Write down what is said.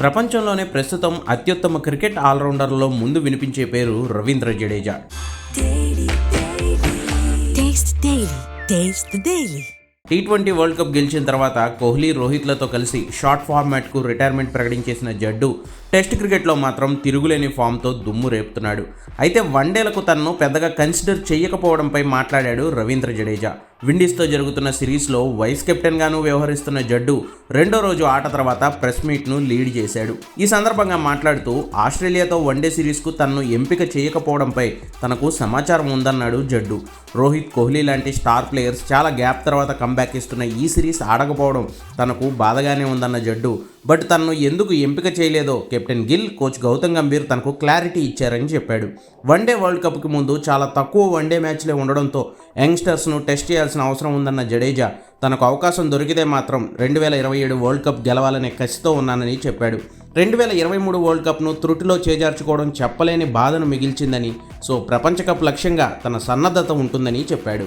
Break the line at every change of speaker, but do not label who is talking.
ప్రపంచంలోనే ప్రస్తుతం అత్యుత్తమ క్రికెట్ ఆల్రౌండర్లో ముందు వినిపించే పేరు Ravindra Jadeja. T twenty world cup గెలిచిన తర్వాత కోహ్లీ రోహిత్లతో కలిసి షార్ట్ ఫార్మాట్కు రిటైర్మెంట్ ప్రకటించేసిన జడ్డు టెస్ట్ క్రికెట్లో మాత్రం తిరుగులేని ఫామ్తో దుమ్ము రేపుతున్నాడు. అయితే వన్డేలకు తనను పెద్దగా కన్సిడర్ చేయకపోవడంపై మాట్లాడాడు రవీంద్ర జడేజా. విండీస్తో జరుగుతున్న సిరీస్లో వైస్ కెప్టెన్గాను వ్యవహరిస్తున్న జడ్డు రెండో రోజు ఆట తర్వాత ప్రెస్ మీట్ను లీడ్ చేశాడు. ఈ సందర్భంగా మాట్లాడుతూ ఆస్ట్రేలియాతో వన్డే సిరీస్కు తనను ఎంపిక చేయకపోవడంపై తనకు సమాచారం ఉందన్నాడు జడ్డు. రోహిత్ కోహ్లీ లాంటి స్టార్ ప్లేయర్స్ చాలా గ్యాప్ తర్వాత కంబ్యాక్ ఇస్తున్న ఈ సిరీస్ ఆడకపోవడం తనకు బాధగానే ఉందన్న జడ్డు. బట్ తనను ఎందుకు ఎంపిక చేయలేదో కెప్టెన్ గిల్ కోచ్ గౌతమ్ గంభీర్ తనకు క్లారిటీ ఇచ్చారని చెప్పాడు. వన్డే వరల్డ్ కప్కి ముందు చాలా తక్కువ వన్డే మ్యాచ్లే ఉండడంతో యంగ్స్టర్స్ను టెస్ట్ చేయాల్సిన అవసరం ఉందన్న జడేజా తనకు అవకాశం దొరికితే మాత్రం రెండు వేల ఇరవై ఏడు వరల్డ్ కప్ గెలవాలనే కసితో ఉన్నానని చెప్పాడు. రెండు వేల ఇరవై మూడు వరల్డ్ కప్ను త్రుటిలో చేజార్చుకోవడం చెప్పలేని బాధను మిగిల్చిందని సో ప్రపంచ కప్ లక్ష్యంగా తన సన్నద్ధత ఉంటుందని చెప్పాడు.